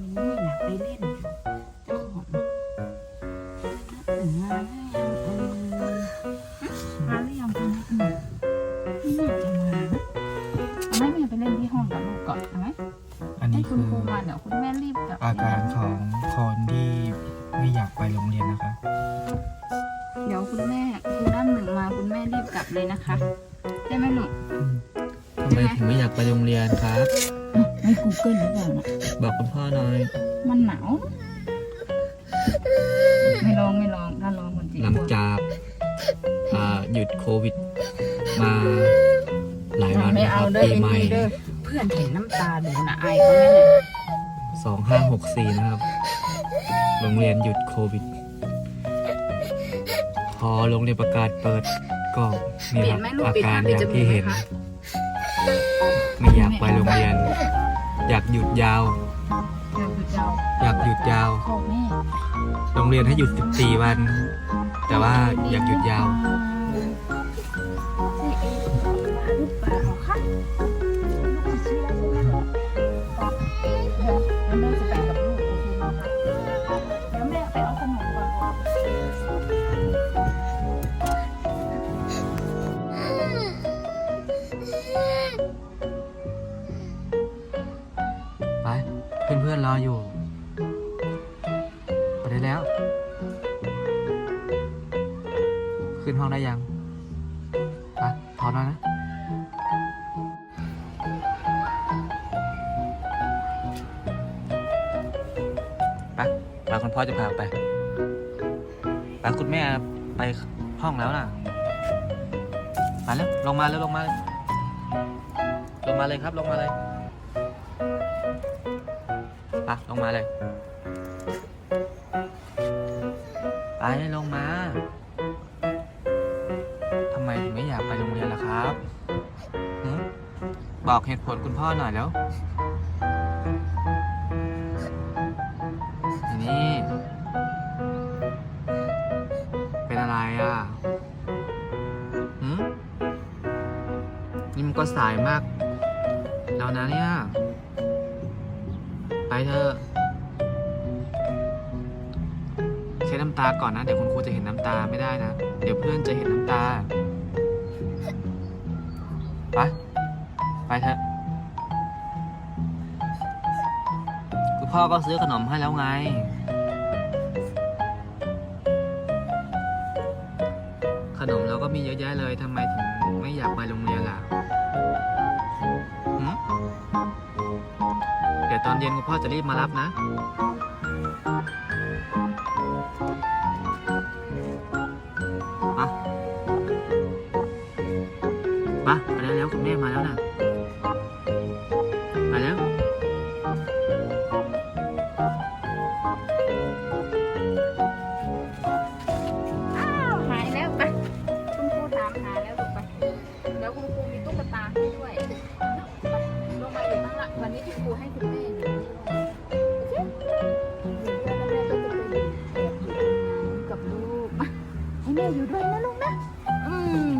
มินนี่น่ะไปเล่นอยู่เจ้าของถึงมาหรือยังเออมาหรือยังคุณอืมไม่น่าจะมานะเอาไหมแม่ไปเล่นที่ห้องกับลูกก่อนเอาไหมอันให้นี้คุคืณอครูมาเดี๋ยวคุณแม่รีบกลับอาการของคนที่ไม่อยากไปโรงเรียนนะคะ เดี๋ยวคุณแม่ครูด้านหนึ่งมาคุณแม่รีบกลับเลยนะคะได้ไหมหนูทำไมถึงไม่อยากไปโรงเรียนครับ ไม่กูเกิลหรือเปล่าน่ะบอกคุณพ่อหน่อยมันหนาวไม่ลองไม่ลองถ้าลองมันจะหลังจากอ่าหยุดโควิด มาหลายวันไม่นะคเอารับเด้อปีไอ้ใหม่นี่เด้อเพื่อนเห็นน้ำตาหนูนะอายเขาไหมเนี่ยสองห้าหกสี่นะครับ โรงเรียนหยุดโควิด พอโรงเรียนประกาศเปิดก็นี่เปลี่คยนรับไหมลูกอาเปลี่ยนการห้าอเดี๋ยวย่างจะมีที่ไหมเห็น คะไม่อยากไปโรงเรียน อยากหยุดยาวเดี๋ยวคุณเจ้าอยากหยุดยาวพ่อแม่โรงเรียนให้หยุด 14 วัน แต่ว่าอยากหยุดยาวใรออยู่ไปได้แล้ว ขึ้นห้องได้ยังไปพร้อมแล้วนะไปไปคุณพ่อจะพาไปไปคุณแม่ไปห้องแล้วนะไปแล้วลงมาแล้วลงมาเลยลงมาเลยครับลงมาเลย ปะลงมาเลย ไปลงมาทำไมถึงไม่อยากไปโรงเรียนล่ะครับ บอกเหตุผลคุณพ่อหน่อยแล้วอันนี่เป็นอะไรอะหืมนี่มันก็สายมาก แล้วนะเนี่ย ไปเถอะเช็ดน้ำตาก่อนนะ เดี๋ยวคุณครูจะเห็นน้ำตาไม่ได้นะ เดี๋ยวเพื่อนจะเห็นน้ำตา ไป ไปเถอะคุณพ่อก็ซื้อขนมให้แล้วไง ขนมเราก็มีเยอะแยะเลยทำไมถึงไม่อยากไปโรงเรียนล่ะ ดี๋ยวตอนเย็นคุณพ่อจะรีบมารับนะ มา มาไปได้แล้วคุณแม่มาแล้วนะ วันนี้คุณครูให้คุณแม่เด้วยวแม่จะไปดูกับลูกมาให้แม่อยู่ด้วยนะลูกนะ อืม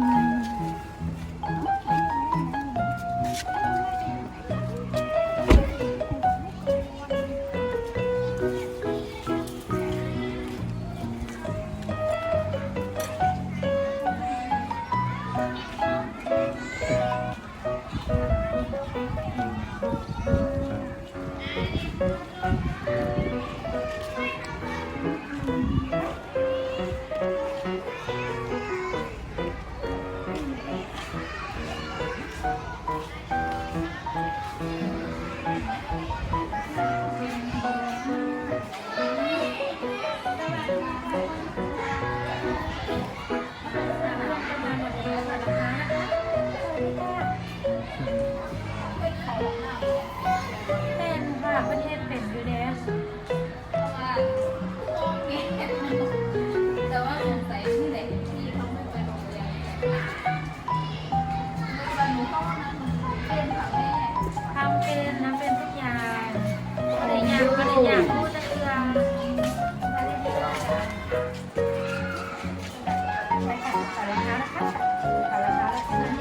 Thank you. 好了好了好了好了好了。